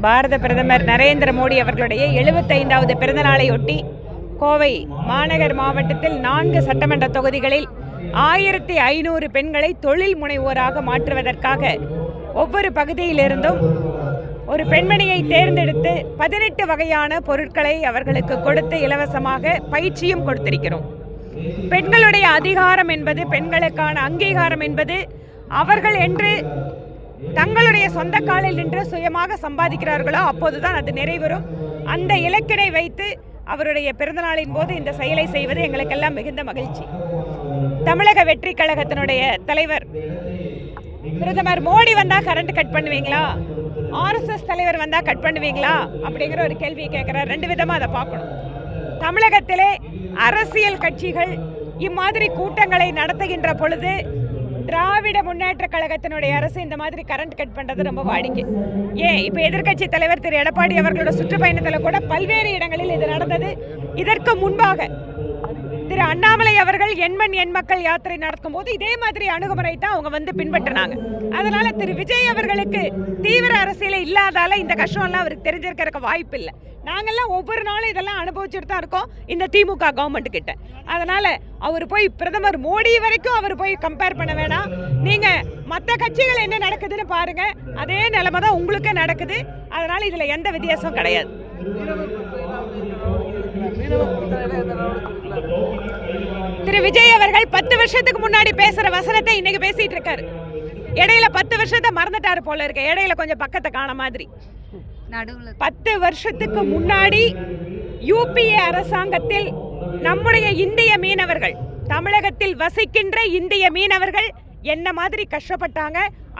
பாரத பிரதமர் நரேந்திர மோடி அவர்களுடைய எழுபத்தைந்தாவது பிறந்தநாளையொட்டி கோவை மாநகர் மாவட்டத்தில் நான்கு சட்டமன்ற தொகுதிகளில் ஆயிரத்தி ஐநூறு பெண்களை தொழில் முனைவோராக மாற்றுவதற்காக ஒவ்வொரு பகுதியிலிருந்தும் ஒரு பெண்மணியை தேர்ந்தெடுத்து பதினெட்டு வகையான பொருட்களை அவர்களுக்கு கொடுத்து இலவசமாக பயிற்சியும் கொடுத்திருக்கிறோம். பெண்களுடைய அதிகாரம் என்பது பெண்களுக்கான அங்கீகாரம் என்பது அவர்கள் என்று தன்னுடைய சொந்த காலில் நின்று சுயமாக சம்பாதிக்கிறார்களோ அப்போதுதான் அது நிறைவேறும். அந்த இலக்கினை வைத்து அவருடைய பிறந்தநாளின் போது இந்த செயலை செய்வது எங்களுக்கெல்லாம் மிகுந்த மகிழ்ச்சி. தமிழக வெற்றி கழகத்தினுடைய தலைவர் பிரதமர் மோடி வந்தால் கரண்ட் கட் பண்ணுவீங்களா? ஆர்எஸ்எஸ் தலைவர் வந்தால் கட் பண்ணுவீங்களா? அப்படிங்கிற ஒரு கேள்வியை கேட்குறார். ரெண்டு விதமாக அதை பார்க்கணும். தமிழகத்திலே அரசியல் கட்சிகள் இம்மாதிரி கூட்டங்களை நடத்துகின்ற பொழுது திராவிட முன்னேற்ற கழகத்தினுடைய அரசு இந்த மாதிரி கரண்ட் கட் பண்ணுறது ரொம்ப வாடிக்கை. ஏன்? இப்போ எதிர்க்கட்சி தலைவர் திரு எடப்பாடி அவர்களோட சுற்றுப்பயணத்தில் கூட பல்வேறு இடங்களில் இது நடந்தது. இதற்கு முன்பாக திரு அண்ணாமலை அவர்கள் எண்மண் எண் மக்கள் யாத்திரை நடக்கும் போது இதே மாதிரி அணுகுமுறை தான் அவங்க வந்து பின்பற்றினாங்க. அதனால திரு விஜய் அவர்களுக்கு தீவிர அரசியல இல்லாதால இந்த கஷ்டம்லாம் அவருக்கு தெரிஞ்சிருக்கிறதுக்கு வாய்ப்பு இல்லை நாங்கெல்லாம் ஒவ்வொரு நாளும் இதெல்லாம் அனுபவிச்சுட்டு தான் இருக்கோம் இந்த திமுக கவர்மெண்ட் கிட்ட. அதனால அவர் போய் பிரதமர் மோடி வரைக்கும் அவர் போய் கம்பேர் பண்ண வேணாம். நீங்க மற்ற கட்சிகள் என்ன நடக்குதுன்னு பாருங்க அதே நிலைமை தான் உங்களுக்கு நடக்குது. அதனால இதுல எந்த வித்தியாசம் கிடையாது. திரு விஜய் அவர்கள் பத்து வருஷத்துக்கு முன்னாடி பேசுற வசனத்தை இன்னைக்கு பேசிட்டு இருக்காரு. இடையில பத்து வருஷத்தை மறந்துட்டாரு போல இருக்க. இடையில கொஞ்சம் பக்கத்தை காண மாதிரி. பத்து வருஷத்துக்கு முன்னாடி யூபிஏ அரசாங்கத்தில் நம்முடைய இந்திய மீனவர்கள் தமிழகத்தில் வசிக்கின்ற இந்திய மீனவர்கள் என்ன மாதிரி கஷ்டப்பட்டாங்க?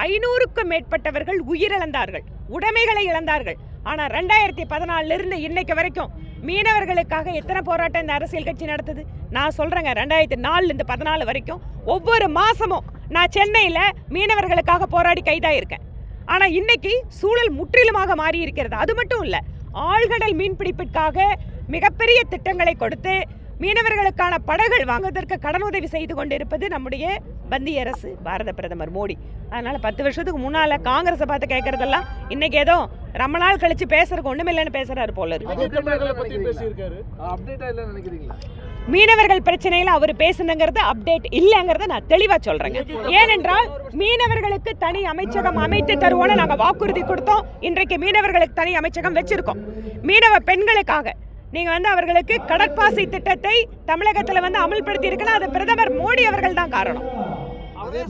ஐநூறுக்கும் மேற்பட்டவர்கள் உயிரிழந்தார்கள். உடைமைகளை இழந்தார்கள். ஆனா ரெண்டாயிரத்தி பதினாலுல இருந்து இன்னைக்கு வரைக்கும் மீனவர்களுக்காக எத்தனை போராட்டம் இந்த அரசியல் கட்சி நடத்துது? நான் சொல்கிறேங்க ரெண்டாயிரத்தி நாலுலேருந்து பதினாலு வரைக்கும் ஒவ்வொரு மாதமும் நான் சென்னையில் மீனவர்களுக்காக போராடி கைதாயிருக்கேன். ஆனால் இன்னைக்கு சூழல் முற்றிலுமாக மாறி இருக்கிறது அது மட்டும் இல்லை ஆழ்கடல் மீன்பிடிப்பிற்காக மிகப்பெரிய திட்டங்களை கொடுத்து மீனவர்களுக்கான படகுகள் வாங்குவதற்கு கடனுதவி செய்து கொண்டிருப்பது நம்முடைய பந்திய அரசு பாரத பிரதமர் மோடி. அதனால் பத்து வருஷத்துக்கு முன்னால் காங்கிரஸை பார்த்து கேட்குறதெல்லாம் இன்றைக்கி ஏதோ ரொம்ப நாள் கழிச்சு பேசுறதுக்கு ஒண்ணுமில்லைன்னு பேசுறாரு போல இருக்கு. மீனவர்கள் பிரச்சனையில அவர் பேசுனங்கிறது அப்டேட் இல்லைங்கிறத நான் தெளிவா சொல்றேங்க. ஏனென்றால் மீனவர்களுக்கு தனி அமைச்சகம் அமைத்து தருவோம்னு நாங்க வாக்குறுதி கொடுத்தோம். இன்றைக்கு மீனவர்களுக்கு தனி அமைச்சகம் வச்சிருக்கோம். மீனவ பெண்களுக்காக நீங்க வந்து அவர்களுக்கு கடற்பாசி திட்டத்தை தமிழகத்துல வந்து அமல்படுத்தி இருக்கலாம் அது பிரதமர் மோடி அவர்கள் தான் காரணம்.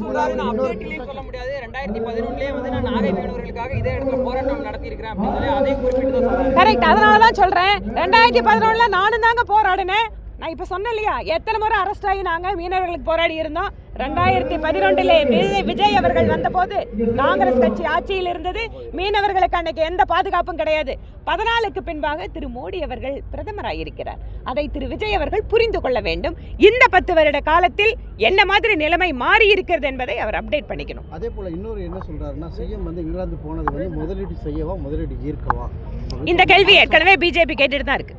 சொல்றாரு நான் அப்டேட்லயும் சொல்ல முடியாது. ரெண்டாயிரத்தி பதினொன்னுலயே வந்து நான் நாகை மீனவர்களுக்காக இதே இடத்துல போராட்டம் நடத்தியிருக்கிறேன் அப்படின்னு சொல்லி அதையும் குறிப்பிட்டு தான் சொல்றாரு. கரெக்ட் அதனால தான் சொல்றேன். ரெண்டாயிரத்தி பதினொன்றுல நானும் தாங்க போராடினேன். நான் இப்போ சொன்னேன் இல்லையா? எத்தனை முறை அரெஸ்ட் ஆகி நாங்கள் மீனவர்களுக்கு போராடி இருந்தோம். ரெண்டாயிரத்தி பதினொன்றிலே விஜய் அவர்கள் வந்தபோது காங்கிரஸ் கட்சி ஆட்சியில் இருந்தது. மீனவர்களுக்கு அன்னைக்கு எந்த பாதுகாப்பும் கிடையாது. பதினாலுக்கு பின்பாக திரு மோடி அவர்கள் பிரதமராக இருக்கிறார் அதை திரு விஜய் அவர்கள் புரிந்து கொள்ள வேண்டும். இந்த பத்து வருட காலத்தில் என்ன மாதிரி நிலைமை மாறி இருக்கிறது என்பதை அவர் அப்டேட் பண்ணிக்கணும். அதே போல இன்னொரு என்ன சொல்றாருன்னா சிஎம் வந்து இங்கிலாந்து போனது வந்து முதலீடு செய்யவா முதலீடு ஈர்க்கவா? இந்த கேள்வி ஏற்கனவே பிஜேபி கேட்டுட்டு தான் இருக்கு.